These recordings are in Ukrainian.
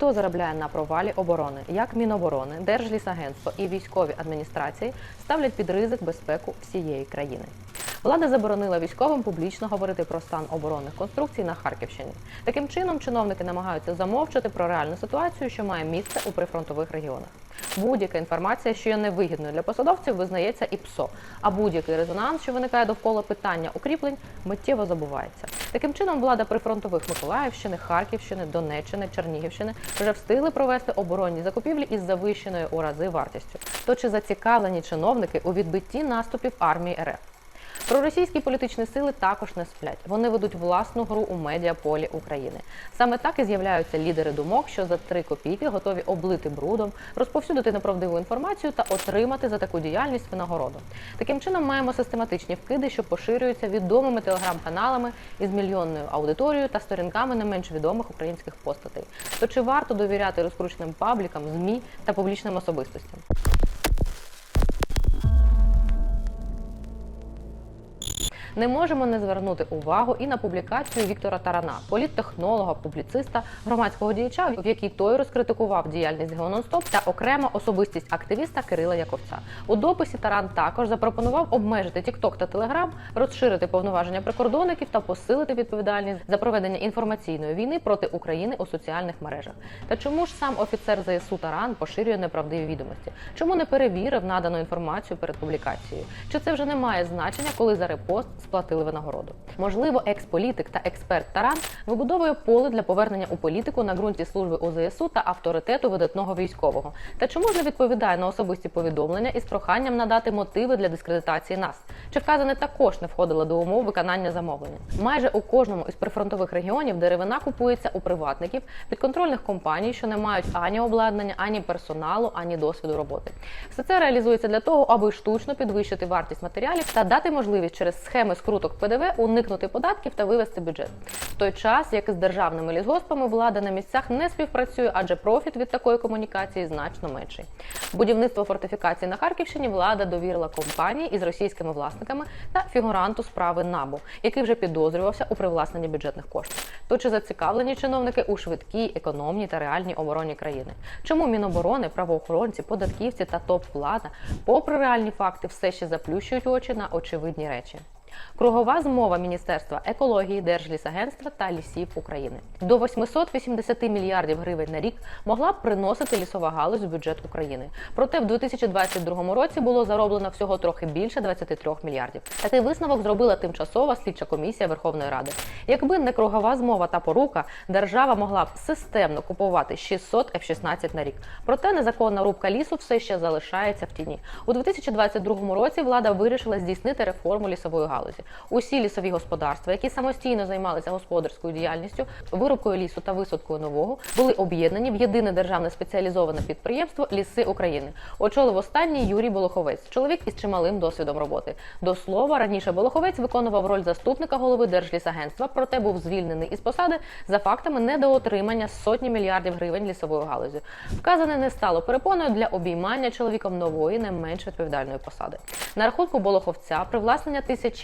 Хто заробляє на провалі оборони? Як Міноборони, Держлісагентство і військові адміністрації ставлять під ризик безпеку всієї країни? Влада заборонила військовим публічно говорити про стан оборонних конструкцій на Харківщині. Таким чином, чиновники намагаються замовчати про реальну ситуацію, що має місце у прифронтових регіонах. Будь-яка інформація, що є невигідною для посадовців, визнається і ПСО. А будь-який резонанс, що виникає довкола питання укріплень, миттєво забувається. Таким чином, влада прифронтових Миколаївщини, Харківщини, Донеччини, Чернігівщини вже встигли провести оборонні закупівлі із завищеною у рази вартістю. То чи зацікавлені чиновники у відбитті наступів армії РФ? Проросійські політичні сили також не сплять. Вони ведуть власну гру у медіаполі України. Sаме так і з'являються лідери думок, що за три копійки готові облити брудом, розповсюдити неправдиву інформацію та отримати за таку діяльність винагороду. Таким чином маємо систематичні вкиди, що поширюються відомими телеграм-каналами із мільйонною аудиторією та сторінками не менш відомих українських постатей. То чи варто довіряти розкрученим паблікам, змі та публічним особистостям? Не можемо не звернути увагу і на публікацію Віктора Тарана, політтехнолога, публіциста, громадського діяча, в якій той розкритикував діяльність Геононстоп та окремо особистість активіста Кирила Яковця. У дописі Таран також запропонував обмежити TikTok та Telegram, розширити повноваження прикордонників та посилити відповідальність за проведення інформаційної війни проти України у соціальних мережах. Та чому ж сам офіцер ЗСУ Таран поширює неправдиві відомості? Чому не перевірив надану інформацію перед публікацією? Чи це вже не має значення, коли за репост сплатили винагороду? Можливо, експолітик та експерт Таран вибудовує поле для повернення у політику на ґрунті служби у ЗСУ та авторитету видатного військового. Та чому ж не відповідає на особисті повідомлення із проханням надати мотиви для дискредитації нас? Чи вказане також не входило до умов виконання замовлення? Майже у кожному із прифронтових регіонів деревина купується у приватників підконтрольних компаній, що не мають ані обладнання, ані персоналу, ані досвіду роботи. Все це реалізується для того, аби штучно підвищити вартість матеріалів та дати можливість через схеми скруток ПДВ уникнути податків та вивести бюджет. В той час, як і з державними лісгоспами, влада на місцях не співпрацює, адже профіт від такої комунікації значно менший. Будівництво фортифікацій на Харківщині влада довірила компанії із російськими власниками та фігуранту справи НАБУ, який вже підозрювався у привласненні бюджетних коштів. То чи зацікавлені чиновники у швидкій, економній та реальній обороні країни? Чому Міноборони, правоохоронці, податківці та топ-влада, попри реальні факти, все ще заплющують очі на очевидні речі? Кругова змова Міністерства екології, Держлісагентства та лісів України до 880 мільярдів гривень на рік могла б приносити лісова галузь у бюджет України. Проте в 2022 році було зароблено всього трохи більше 23 мільярдів. Такий висновок зробила тимчасова слідча комісія Верховної Ради. Якби не кругова змова та порука, держава могла б системно купувати 600 F-16 на рік. Проте незаконна рубка лісу все ще залишається в тіні. У 2022 році влада вирішила здійснити реформу лісової галузі. Усі лісові господарства, які самостійно займалися господарською діяльністю, вирубкою лісу та висадкою нового, були об'єднані в єдине державне спеціалізоване підприємство Ліси України. Очолив останній Юрій Болоховець, чоловік із чималим досвідом роботи. До слова, раніше Болоховець виконував роль заступника голови Держлісагентства, проте був звільнений із посади за фактами недоотримання сотні мільярдів гривень лісовою галузю. Вказане не стало перепоною для обіймання чоловіком нової, не менш відповідальної посади. На рахунку Болоховця привласнення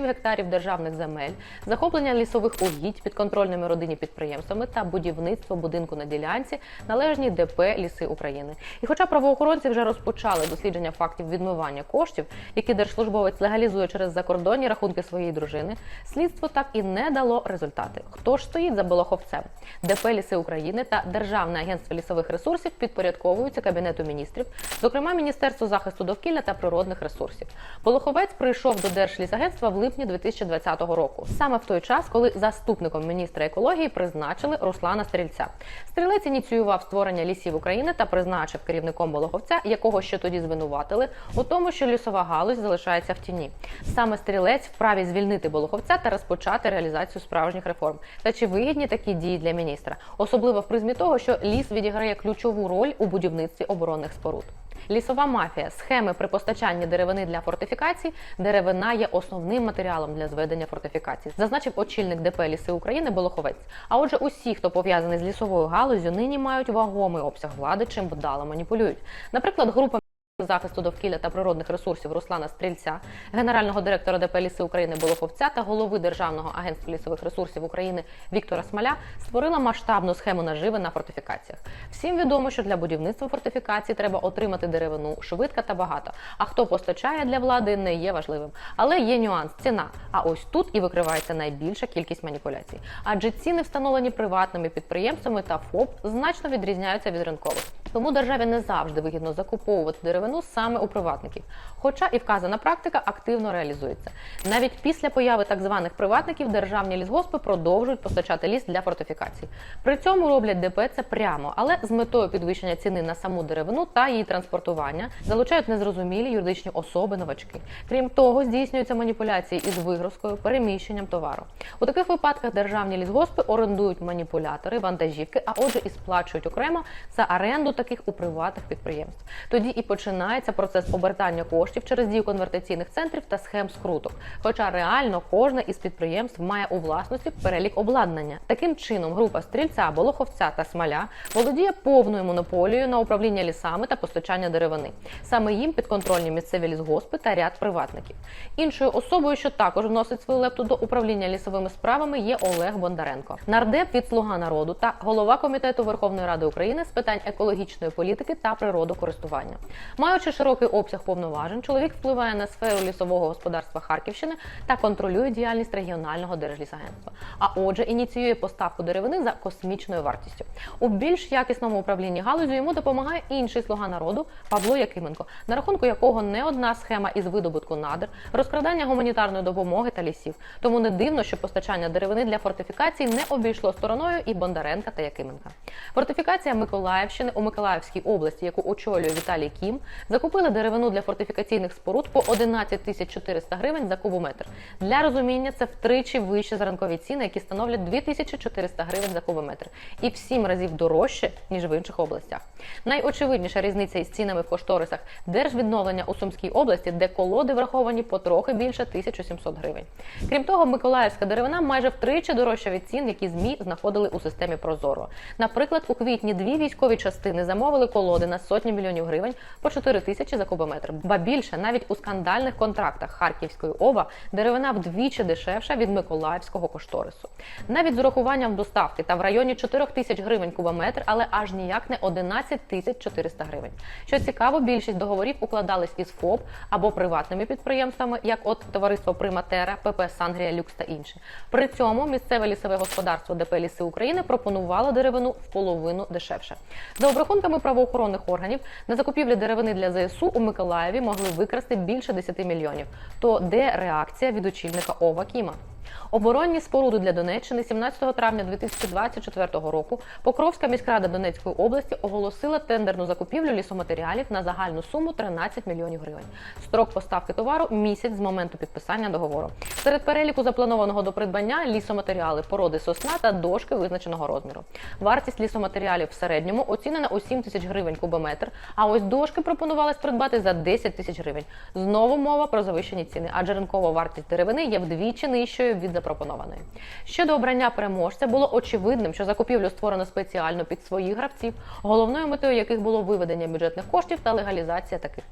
тисячів гектарів державних земель, захоплення лісових угідь підконтрольними родині підприємствами та будівництво будинку на ділянці належній ДП Ліси України. І хоча правоохоронці вже розпочали дослідження фактів відмивання коштів, які держслужбовець легалізує через закордонні рахунки своєї дружини, слідство так і не дало результати. Хто ж стоїть за Болоховцем? ДП Ліси України та Державне агентство лісових ресурсів підпорядковуються Кабінету міністрів, зокрема Міністерству захисту довкілля та природних ресурсів. Болоховець прийшов до Держлісагентства в липні 2020 року, саме в той час, коли заступником міністра екології призначили Руслана Стрільця. Стрілець ініціював створення лісів України та призначив керівником Болоховця, якого ще тоді звинуватили у тому, що лісова галузь залишається в тіні. Саме стрілець вправі звільнити Болоховця та розпочати реалізацію справжніх реформ. Та чи вигідні такі дії для міністра, особливо в призмі того, що ліс відіграє ключову роль у будівництві оборонних споруд. Лісова мафія, схеми при постачанні деревини для фортифікацій. Деревина є основним матеріалом для зведення фортифікацій, зазначив очільник ДП Ліси України Болоховець. А отже, усі, хто пов'язаний з лісовою галузю, нині мають вагомий обсяг влади, чим вдало маніпулюють. Наприклад, група захисту довкілля та природних ресурсів Руслана Стрільця, генерального директора ДП «Ліси України Болоховця та голови Державного агентства лісових ресурсів України Віктора Смоля створила масштабну схему наживи на фортифікаціях. Всім відомо, що для будівництва фортифікацій треба отримати деревину швидко та багато. А хто постачає для влади не є важливим. Але є нюанс ціна. А ось тут і викривається найбільша кількість маніпуляцій. Адже ціни, встановлені приватними підприємствами та ФОП, значно відрізняються від ринкових. Тому державі не завжди вигідно закуповувати деревину саме у приватників. Хоча і вказана практика активно реалізується. Навіть після появи так званих приватників державні лісгоспи продовжують постачати ліс для фортифікацій. При цьому роблять ДП це прямо, але з метою підвищення ціни на саму деревину та її транспортування залучають незрозумілі юридичні особи новачки. Крім того, здійснюються маніпуляції із вигрузкою, переміщенням товару. У таких випадках державні лісгоспи орендують маніпулятори, вантажівки, а отже, і сплачують окремо за оренду таких у приватних підприємств. Тоді і починається процес обертання коштів через дію конвертаційних центрів та схем скруток. Хоча реально кожне із підприємств має у власності перелік обладнання. Таким чином, група стрільця, болоховця та смоля володіє повною монополією на управління лісами та постачання деревини. Саме їм підконтрольні місцеві лісгоспи та ряд приватників. Іншою особою, що також вносить свою лепту до управління лісовими справами, є Олег Бондаренко, нардеп від Слуга народу та голова комітету Верховної Ради України з питань екологічної політики та природокористування. Маючи широкий обсяг повноважень, чоловік впливає на сферу лісового господарства Харківщини та контролює діяльність регіонального держлісагентства. А отже, ініціює поставку деревини за космічною вартістю. У більш якісному управлінні галузю йому допомагає інший слуга народу Павло Якименко, на рахунку якого не одна схема із видобутку надр, розкрадання гуманітарної допомоги та лісів. Тому не дивно, що постачання деревини для фортифікацій не обійшло стороною і Бондаренка та Якименка. Фортифікація Миколаївщини у Миколаївській області, яку очолює Віталій Кім, закупили деревину для фортифікаційних споруд по 11 тисяч 400 гривень за кубометр. Для розуміння це втричі вище за ринкові ціни, які становлять 2400 гривень за кубометр, і в сім разів дорожче ніж в інших областях. Найочевидніша різниця із цінами в кошторисах держвідновлення у Сумській області, де колоди враховані по трохи більше 1700 гривень. Крім того, миколаївська деревина майже втричі дорожча від цін, які змі знаходили у системі Прозоро. Наприклад, у квітні дві військові частини замовили колоди на сотні мільйонів гривень по 4 тисячі за кубометр. Ба більше навіть у скандальних контрактах Харківської ОВА деревина вдвічі дешевша від миколаївського кошторису. Навіть з урахуванням доставки та в районі 4 тисяч гривень кубометр, але аж ніяк не 11 тисяч 400 гривень. Що цікаво, більшість договорів укладались із ФОП або приватними підприємствами, як от товариство Приматера, ПП Сангрія Люкс та інше. При цьому місцеве лісове господарство ДП Ліси України пропонувало деревину в половину дешевше. За обрахунками правоохоронних органів на закупівлі деревини для ЗСУ у Миколаєві могли викрасти більше 10 мільйонів. То де реакція від очільника ОВА Кіма? Оборонні споруди для Донеччини 17 травня 2024 року Покровська міськрада Донецької області оголосила тендерну закупівлю лісоматеріалів на загальну суму 13 мільйонів гривень. Строк поставки товару місяць з моменту підписання договору. Серед переліку запланованого до придбання лісоматеріали породи сосна та дошки визначеного розміру. Вартість лісоматеріалів в середньому оцінена у 7 тисяч гривень кубометр. А ось дошки пропонувалось придбати за 10 тисяч гривень. Знову мова про завищені ціни, адже ринкова вартість деревини є вдвічі нижчою від запропонованої. Щодо обрання переможця, було очевидним, що закупівлю створено спеціально під своїх гравців, головною метою яких було виведення бюджетних коштів та легалізація таких.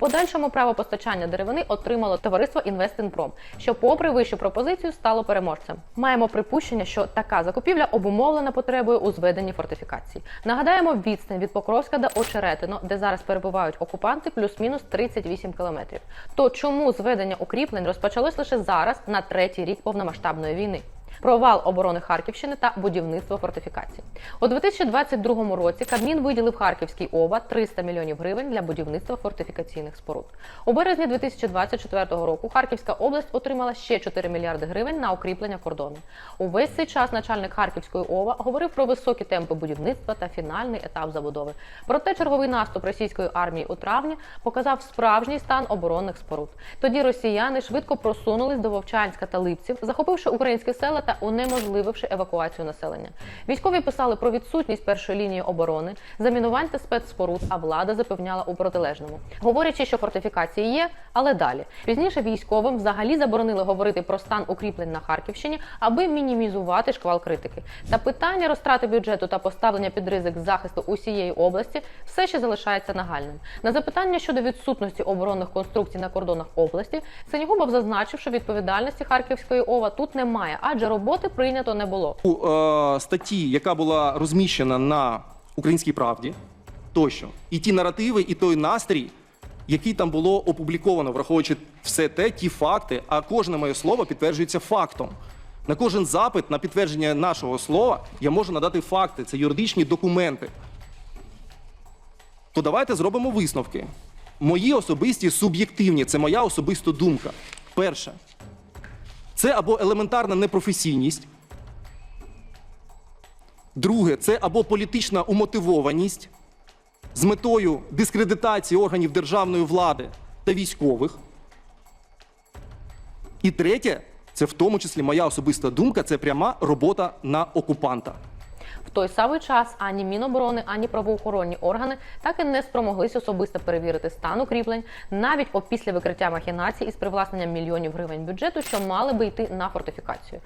Подальшому право постачання деревини отримало товариство Інвестинпром, що, попри вищу пропозицію, стало переможцем. Маємо припущення, що така закупівля обумовлена потребою у зведенні фортифікацій. Нагадаємо, відстань від Покровська до Очеретино, де зараз перебувають окупанти, плюс-мінус 38 кілометрів. То чому зведення укріплень розпочалось лише зараз на третій рік повномасштабної війни? Провал оборони Харківщини та будівництво фортифікацій у 2022 році. Кабмін виділив Харківській ОВА 300 мільйонів гривень для будівництва фортифікаційних споруд. У березні 2024 року Харківська область отримала ще 4 мільярди гривень на укріплення кордону. Увесь цей час начальник Харківської ОВА говорив про високі темпи будівництва та фінальний етап забудови. Проте черговий наступ російської армії у травні показав справжній стан оборонних споруд. Тоді росіяни швидко просунулись до Вовчанська та Липців, захопивши українські села та та унеможлививши евакуацію населення. Військові писали про відсутність першої лінії оборони, замінувань та спецспоруд, а влада запевняла у протилежному, говорячи, що фортифікації є, але далі пізніше військовим взагалі заборонили говорити про стан укріплень на Харківщині, аби мінімізувати шквал критики. Та питання розтрати бюджету та поставлення під ризик захисту усієї області все ще залишається нагальним. На запитання щодо відсутності оборонних конструкцій на кордонах області, Синігубов зазначив, що відповідальності Харківської ОВА тут немає, адже роботи прийнято не було. У е, статті, яка була розміщена на Українській правді, тощо, і ті наративи, і той настрій, який там було опубліковано, враховуючи все те, ті факти, а кожне моє слово підтверджується фактом. На кожен запит на підтвердження нашого слова я можу надати факти, це юридичні документи. То давайте зробимо висновки. Мої особисті суб'єктивні, це моя особиста думка. Перше, це або елементарна непрофесійність. Друге, це або політична умотивованість з метою дискредитації органів державної влади та військових. І третє, це в тому числі моя особиста думка, це пряма робота на окупанта. Той самий час ані Міноборони, ані правоохоронні органи так і не спромоглись особисто перевірити стан укріплень, навіть опісля викриття махінацій із привласненням мільйонів гривень бюджету, що мали би йти на фортифікацію.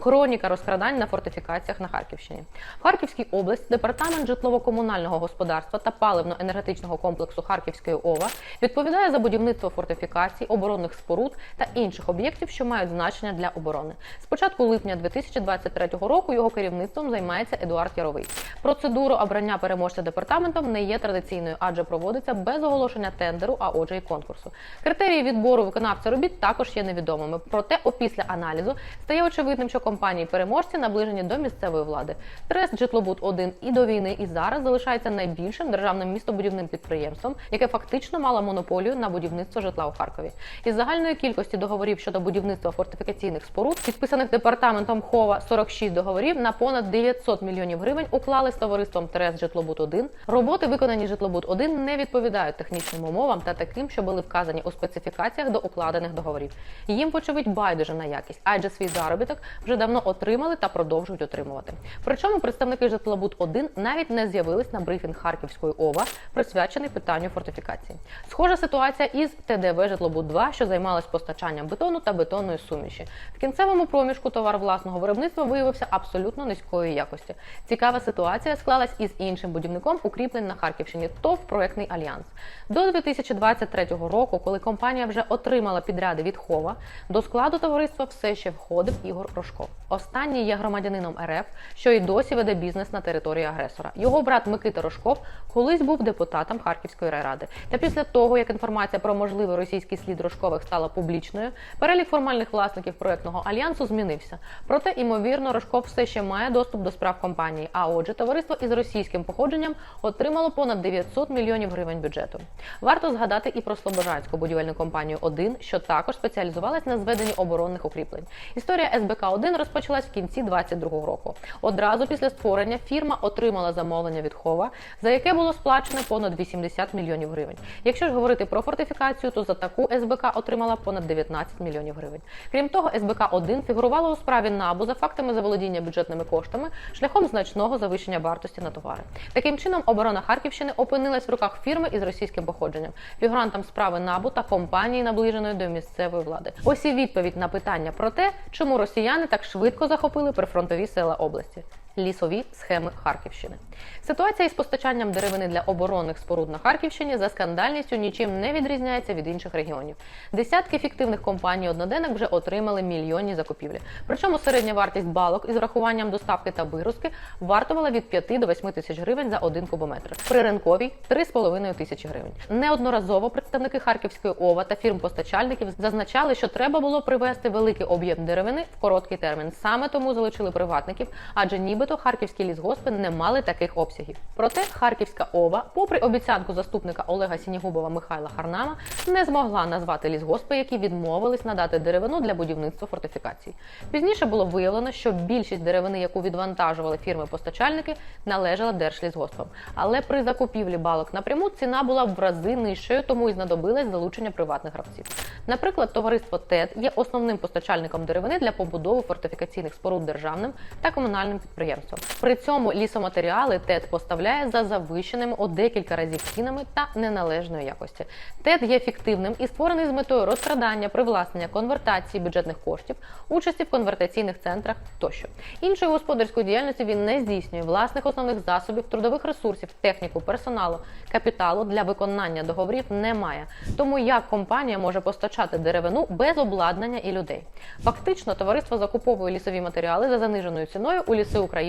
Хроніка розкрадань на фортифікаціях на Харківщині. В Харківській області департамент житлово-комунального господарства та паливно-енергетичного комплексу Харківської ОВА відповідає за будівництво фортифікацій, оборонних споруд та інших об'єктів, що мають значення для оборони. З початку липня 2023 року його керівництвом займається Едуард Яровий. Процедура обрання переможця департаментом не є традиційною, адже проводиться без оголошення тендеру, а отже, і конкурсу. Критерії відбору виконавця робіт також є невідомими. Проте, опісля аналізу стає очевидним, що компанії переможці наближені до місцевої влади. Трест Житлобуд 1 і до війни, і зараз залишається найбільшим державним містобудівним підприємством, яке фактично мало монополію на будівництво житла у Харкові. Із загальної кількості договорів щодо будівництва фортифікаційних споруд, підписаних департаментом ХОВА 46 договорів на понад 900 мільйонів гривень уклали з товариством Трест Житлобуд 1 Роботи, виконані Житлобуд 1 не відповідають технічним умовам та таким, що були вказані у специфікаціях до укладених договорів. Їм, вочевидь, байдуже на якість, адже свій заробіток вже давно отримали та продовжують отримувати. Причому представники житлобуд 1 навіть не з'явились на брифінг Харківської ОВА, присвячений питанню фортифікації. Схожа ситуація із ТДВ Житлобуд 2 що займалась постачанням бетону та бетонної суміші. В кінцевому проміжку товар власного виробництва виявився абсолютно низької якості. Цікава ситуація склалась із іншим будівником укріплень на Харківщині ТОВ проектний альянс. До 2023 року, коли компанія вже отримала підряди від Хова, до складу товариства все ще входив Ігор Рожков. Останній є громадянином РФ, що й досі веде бізнес на території агресора. Його брат Микита Рожков колись був депутатом Харківської райради. Та після того, як інформація про можливий російський слід Рожкових стала публічною, перелік формальних власників проектного альянсу змінився. Проте, імовірно, Рожков все ще має доступ до справ компанії. А отже, товариство із російським походженням отримало понад 900 мільйонів гривень бюджету. Варто згадати і про Слобожанську будівельну компанію 1 що також спеціалізувалась на зведенні оборонних укріплень. Історія СБК 1 розпочалась в кінці 22-го року. Одразу після створення фірма отримала замовлення від Хова, за яке було сплачено понад 80 мільйонів гривень. Якщо ж говорити про фортифікацію, то за таку СБК отримала понад 19 мільйонів гривень. Крім того, СБК 1 фігурувала у справі НАБУ за фактами заволодіння бюджетними коштами шляхом значного завищення вартості на товари. Таким чином, оборона Харківщини опинилась в руках фірми із російським походженням, фігурантам справи НАБУ та компанії, наближеної до місцевої влади. Ось і відповідь на питання про те, чому росіяни так швидко захопили прифронтові села області. Лісові схеми Харківщини. Ситуація із постачанням деревини для оборонних споруд на Харківщині за скандальністю нічим не відрізняється від інших регіонів. Десятки фіктивних компаній одноденок вже отримали мільйонні закупівлі. Причому середня вартість балок із врахуванням доставки та вигрузки вартувала від 5 до 8 тисяч гривень за один кубометр. При ринковій 3,5 тисячі гривень. Неодноразово представники Харківської ОВА та фірм-постачальників зазначали, що треба було привезти великий об'єм деревини в короткий термін. Саме тому залучили приватників, адже нібито нібито харківські лісгоспи не мали таких обсягів. Проте Харківська ова, попри обіцянку заступника Олега Сінігубова Михайла Харнама, не змогла назвати лісгоспи, які відмовились надати деревину для будівництва фортифікацій. Пізніше було виявлено, що більшість деревини, яку відвантажували фірми-постачальники, належала держлісгоспам. Але при закупівлі балок напряму ціна була в рази нижчою, тому і знадобилось залучення приватних гравців. Наприклад, товариство ТЕД є основним постачальником деревини для побудови фортифікаційних споруд державним та комунальним підприємствам. При цьому лісоматеріали ТЕД поставляє за завищеними у декілька разів цінами та неналежної якості. ТЕД є фіктивним і створений з метою розкрадання, привласнення, конвертації бюджетних коштів, участі в конвертаційних центрах тощо. Іншої господарської діяльності він не здійснює власних основних засобів, трудових ресурсів, техніку, персоналу, капіталу для виконання договорів немає. Тому як компанія може постачати деревину без обладнання і людей? Фактично, товариство закуповує лісові матеріали за заниженою ціною у ліси України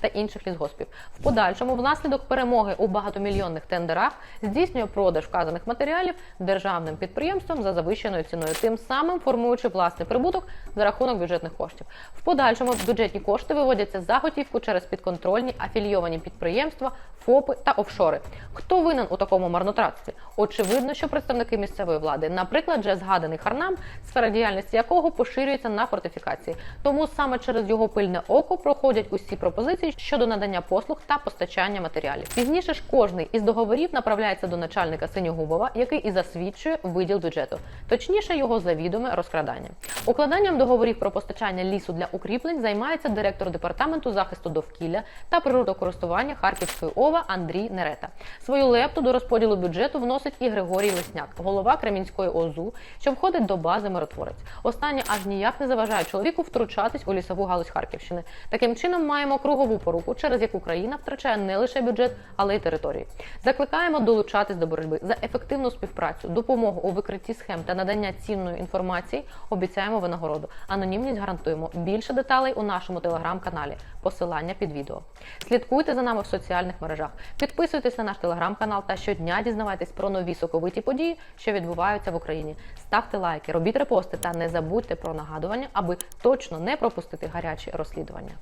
та інших лісгоспів. В подальшому, внаслідок перемоги у багатомільйонних тендерах, здійснює продаж вказаних матеріалів державним підприємствам за завищеною ціною, тим самим формуючи власний прибуток за рахунок бюджетних коштів. В подальшому бюджетні кошти виводяться за готівку через підконтрольні афілійовані підприємства, ФОПи та офшори. Хто винен у такому марнотратстві? Очевидно, що представники місцевої влади, наприклад, вже згаданий Харнам, сфера діяльності якого поширюється на фортифікації. Тому саме через його пильне око проходять усі пропозиції щодо надання послуг та постачання матеріалів. Пізніше ж кожний із договорів направляється до начальника Синьогубова, який і засвідчує виділ бюджету, точніше його завідоме розкрадання. Укладанням договорів про постачання лісу для укріплень займається директор департаменту захисту довкілля та природокористування Харківської ОВА Андрій Нерета. Свою лепту до розподілу бюджету вносить і Григорій Лесняк, голова Кремінської ОЗУ, що входить до бази миротворець. Останнє аж ніяк не заважає чоловіку втручатись у лісову галузь Харківщини. Таким чином маємо кругову поруку, через яку країна втрачає не лише бюджет, але й території. Закликаємо долучатись до боротьби за ефективну співпрацю, допомогу у викритті схем та надання цінної інформації. Обіцяємо винагороду. Анонімність гарантуємо. Більше деталей у нашому телеграм-каналі. Посилання під відео. Слідкуйте за нами в соціальних мережах. Підписуйтесь на наш телеграм-канал та щодня дізнавайтесь про нові соковиті події, що відбуваються в Україні. Ставте лайки, робіть репости та не забудьте про нагадування, аби точно не пропустити гарячі розслідування.